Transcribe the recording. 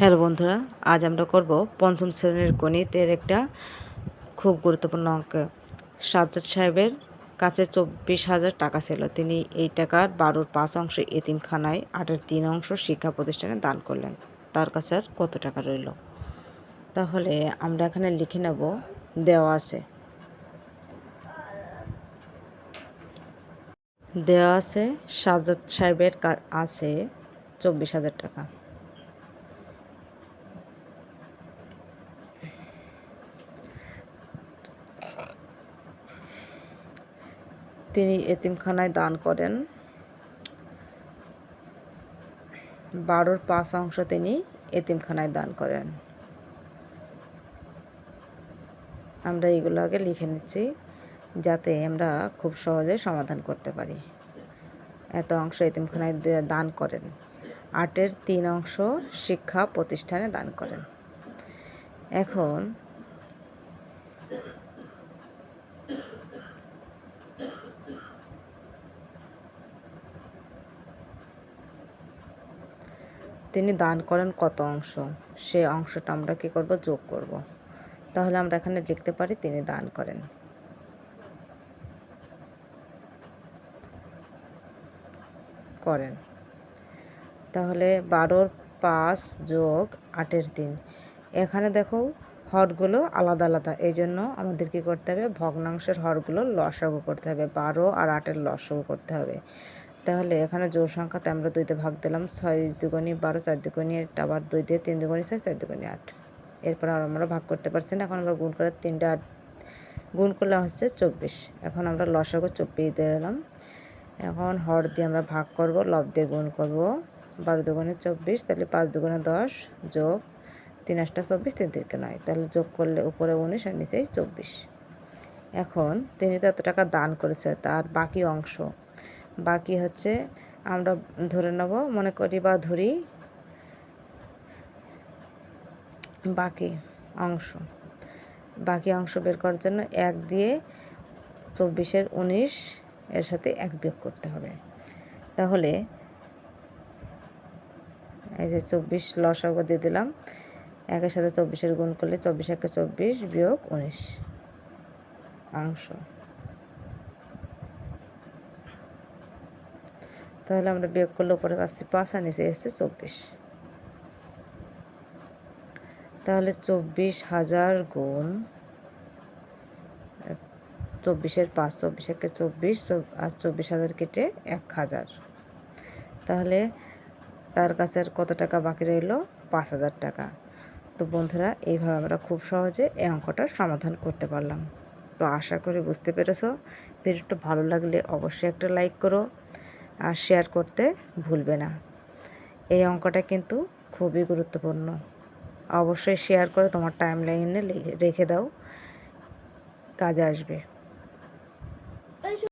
Hello বন্ধুরা, আজ আমরা করব পঞ্চম শ্রেণির গণিতের একটা খুব গুরুত্বপূর্ণ অঙ্ক। সাজ্জাদ সাহেবের কাছে চব্বিশ হাজার টাকা ছিল। তিনি এই টাকার বারোর পাঁচ অংশ এতিমখানায় আটের তিন অংশ শিক্ষা প্রতিষ্ঠানে দান করলেন। তার কাছে আর কত টাকা রইল? তাহলে আমরা এখানে লিখে নেব, দেওয়া আছে। দেওয়া আছে, সাজ্জাদ সাহেবের আছে চব্বিশ হাজার টাকা। তিনি এতিমখানায় দান করেন। বারোর পাঁচ অংশ তিনি এতিমখানায় দান করেন। আমরা এগুলো আগে লিখে নিচ্ছি, যাতে আমরা খুব সহজে সমাধান করতে পারি। এত অংশ এতিমখানায় দান করেন। আটের তিন অংশ শিক্ষা প্রতিষ্ঠানে দান করেন। এখন তিনি দান করেন কত অংশ? সে অংশটা আমরা কী করব? যোগ করব। তাহলে আমরা এখানে লিখতে পারি তিনি দান করেন। করেন। তাহলে বারোর পাঁচ যোগ আটের তিন। এখানে দেখো হরগুলো আলাদা আলাদা। এই জন্য আমাদের কী করতে হবে? ভগ্নাংশের হরগুলো লসাগু করতে হবে। বারো আর আটের লসাগু করতে হবে। তাহলে এখানে জোর সংখ্যাতে আমরা দুইতে ভাগ দিলাম, ছয় দুগুণি বারো, চার দুগুণি আবার দুই দিয়ে তিন দুগুণি ছয়, চার দুগুণি আট। এরপর আর আমরা ভাগ করতে পারছি না, এখন আমরা গুণ করে তিনটা আট গুণ করলে হচ্ছে চব্বিশ। এখন আমরা লসাগু চব্বিশ দিয়ে দিলাম। এখন হর দিয়ে আমরা ভাগ করব, লব দিয়ে গুণ করব। বারো দুগুণে চব্বিশ, তাহলে পাঁচ দুগুণে দশ যোগ তিন আটটা চব্বিশ, তিন তিনকে নয়। তাহলে যোগ করলে উপরে উনিশ আর নিচেই চব্বিশ। এখন তিনি তো এত টাকা দান করেছে, তার বাকি অংশ বাকি হচ্ছে আমরা ধরে নেব, মনে করি বা ধরি বাকি অংশ। বাকি অংশ বের করার জন্য এক দিয়ে চব্বিশের উনিশ এর সাথে এক বিয়োগ করতে হবে। তাহলে এই যে চব্বিশ লসাগু দিয়ে দিলাম, একের সাথে চব্বিশের গুণ করলে চব্বিশ একে চব্বিশ বিয়োগ উনিশ অংশ। তাহলে আমরা বিয়োগ করলে উপরে পাচ্ছি পাঁচ আর নিচে এসেছে চব্বিশ। তাহলে চব্বিশ হাজার গুণ, চব্বিশের পাঁচ, চব্বিশ একে চব্বিশ আর চব্বিশ হাজার কেটে এক হাজার। তাহলে তার কাছে আর কত টাকা বাকি রইল? পাঁচ হাজার টাকা। তো বন্ধুরা, এইভাবে আমরা খুব সহজে এই অঙ্কটার সমাধান করতে পারলাম। তো আশা করি বুঝতে পেরেছ। ভিডিওটা ভালো লাগলে অবশ্যই একটা লাইক করো। আর শেয়ার করতে ভুলবে না। এই অঙ্কটা কিন্তু খুবই গুরুত্বপূর্ণ। অবশ্যই শেয়ার করে তোমার টাইম লাইনে রেখে দাও। কাজে আসবে।